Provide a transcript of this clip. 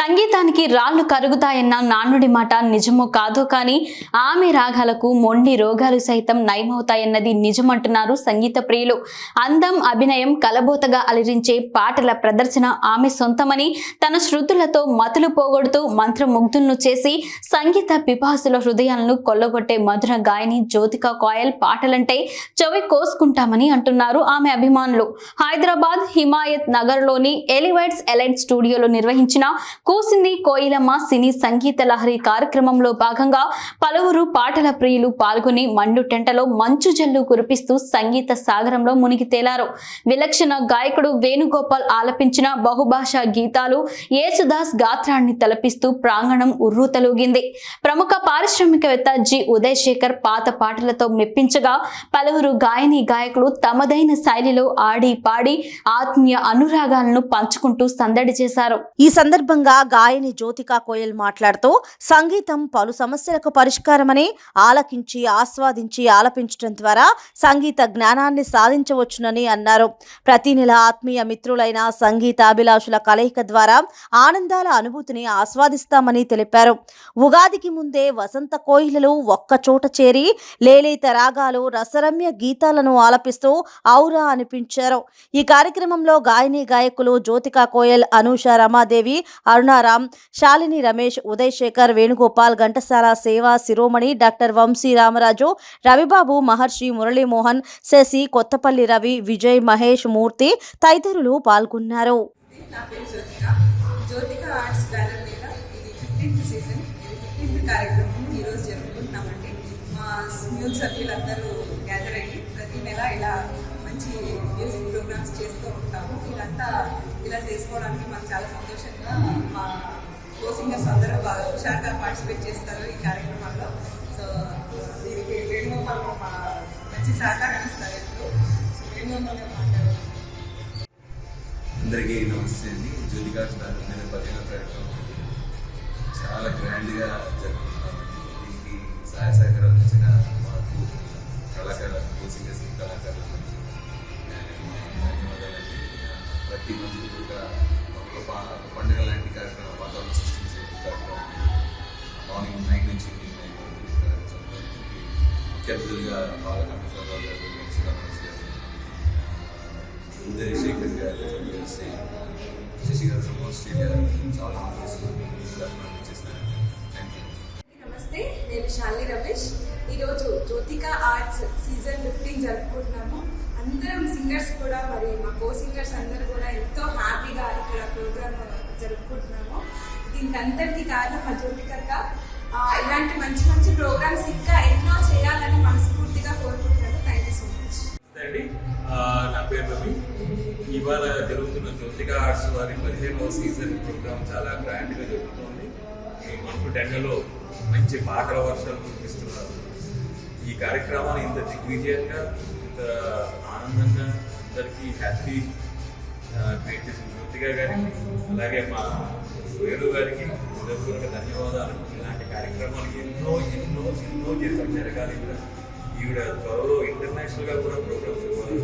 సంగీతానికి రాళ్ళు కరుగుతాయన్న నానుడి మాట నిజమో కాదో కానీ ఆమె రాగాలకు మొండి రోగాలు సైతం నయమవుతాయన్నది నిజమంటున్నారు సంగీత ప్రియులు. అందం అభినయం కలబోతగా అలరించే పాటల ప్రదర్శన ఆమె సొంతమని తన శృతులతో మతులు పోగొడుతూ మంత్రముగ్ధులను చేసి సంగీత పిపాసుల హృదయాలను కొల్లగొట్టే మధుర గాయని జ్యోతిక కోయల్ పాటలంటే చెవి కోసుకుంటామని అంటున్నారు ఆమె అభిమానులు. హైదరాబాద్ హిమాయత్ నగర్లోని ఎలివైట్స్ ఎలైట్ స్టూడియోలో నిర్వహించిన కూసింది కోయిలమ్మ సినీ సంగీత లహరి కార్యక్రమంలో భాగంగా పలువురు పాటల ప్రియులు పాల్గొని మండు టెంటలో మంచు జల్లు కురిపిస్తూ సంగీత సాగరంలో మునిగి తేలారు. విలక్షణ గాయకుడు వేణుగోపాల్ ఆలపించిన బహుభాషా గీతాలు యేసుదాస్ గాత్రాన్ని తలపిస్తూ ప్రాంగణం ఉర్రూతలూగింది. ప్రముఖ పారిశ్రామికవేత్త జి. ఉదయ్ శేఖర్ పాత పాటలతో మెప్పించగా పలువురు గాయని గాయకులు తమదైన శైలిలో ఆడి పాడి ఆత్మీయ అనురాగాలను పంచుకుంటూ సందడి చేశారు. ఈ సందర్భంగా గాయని జ్యోతికా కోయల్ మాట్లాడుతూ సంగీతం పలు సమస్యలకు పరిష్కారమని ఆలకించి ఆస్వాదించి ఆలపించడం ద్వారా సంగీత జ్ఞానాన్ని సాధించవచ్చునని అన్నారు. ప్రతి నెల ఆత్మీయ మిత్రులైన సంగీతాభిలాషుల కలయిక ద్వారా ఆనందాల అనుభూతిని ఆస్వాదిస్తామని తెలిపారు. ఉగాదికి ముందే వసంత కోయిలలు ఒక్కచోట చేరి లేలేత రాగాలు రసరమ్య గీతాలను ఆలపిస్తూ ఔరా అనిపించారు. ఈ కార్యక్రమంలో గాయని గాయకులు జ్యోతికా కోయల్ అనూష రమాదేవి అరుణారాం శాలిని రమేష్ ఉదయ్ శేఖర్ వేణుగోపాల్ ఘంటసాల సేవ శిరోమణి డాక్టర్ వంశీ రామరాజు రవిబాబు మహర్షి మురళీమోహన్ శశి కొత్తపల్లి రవి విజయ్ మహేష్ మూర్తి తదితరులు పాల్గొన్నారు. మా సభ్యులందరూ గ్యాదర్ అయ్యి ప్రతి నెల ఇలా మంచి మ్యూజిక్ ప్రోగ్రామ్స్ చేస్తూ ఉంటాము. ఇదంతా ఇలా చేసుకోవడానికి మాకు చాలా సంతోషంగా మా కో సింగర్స్ అందరూ బాగా హుషారుగా పార్టిసిపేట్ చేస్తారు ఈ కార్యక్రమాల్లో సో దీనికి వేణుగోపాల్ మా మంచి సహకారం ఇస్తారు ఎప్పుడు. సో వేణుగోపాల్ మాట్లాడారు అందరికీ నమస్తే అండి. జూలిగా బ్యానర్ మీద పదిహేనో కార్యక్రమం. చాలా గ్రాండ్గా జరుగుతుంది ప్రతి మంది కూడా ఒక పండుగ లాంటి కార్యక్రమం వాతావరణం సృష్టించే కార్యక్రమం. మార్నింగ్ నైన్ నుంచి ఈవినింగ్ నైన్ వరకు కార్యక్రమం. ముఖ్య అతిథులుగా బాలకాంతరావు గారు గారు ఉదయ్ గారు కలిసి శశి గారు ఫ్రమ్ ఆస్ట్రేలియా చాలా చేసినారు. నమస్తే నేను శాలిని రమేష్. ఈరోజు జ్యోతిక ఆర్ట్స్ సీజన్ ఫిఫ్టీన్ జరుపుకుంటున్నాము. అందరం సింగర్స్ కూడా మరి మా కో సింగర్స్ అందరూ కూడా ఎంతో హ్యాపీగా ఇక్కడ ప్రోగ్రామ్ జరుపుకుంటున్నాము. దీనికి అందరికీ కారణం మా ఇలాంటి మంచి మంచి ప్రోగ్రామ్స్ ఇంకా ఎన్నో చేయాలని మనస్ఫూర్తిగా కోరుకుంటున్నాను థ్యాంక్ యూ సో మచ్ అండి. నా పేరు రవి. ఇవాళ జరుగుతున్న జ్యోతిక ఆర్ట్స్ వారి పదిహేనవ సీజన్ ప్రోగ్రామ్ చాలా గ్రాండ్గా జరుగుతుంది. మనకు మంటు మంచి పాటల వర్షాలు కురిపిస్తున్నారు. ఈ కార్యక్రమాన్ని ఇంత దిగ్విజయంగా ఆనందంగా అందరికీ హ్యాపీ క్రియేట్ చేసిన జ్యోతిక గారికి అలాగే మా వేణు గారికి హృదయపూర్వక ధన్యవాదాలు. ఇలాంటి కార్యక్రమాలు ఎన్నో ఎన్నో ఎన్నో చేసాం జరగాలి. కూడా ఈవిడ త్వరలో ఇంటర్నేషనల్గా కూడా ప్రోగ్రామ్స్ ఇవ్వాలని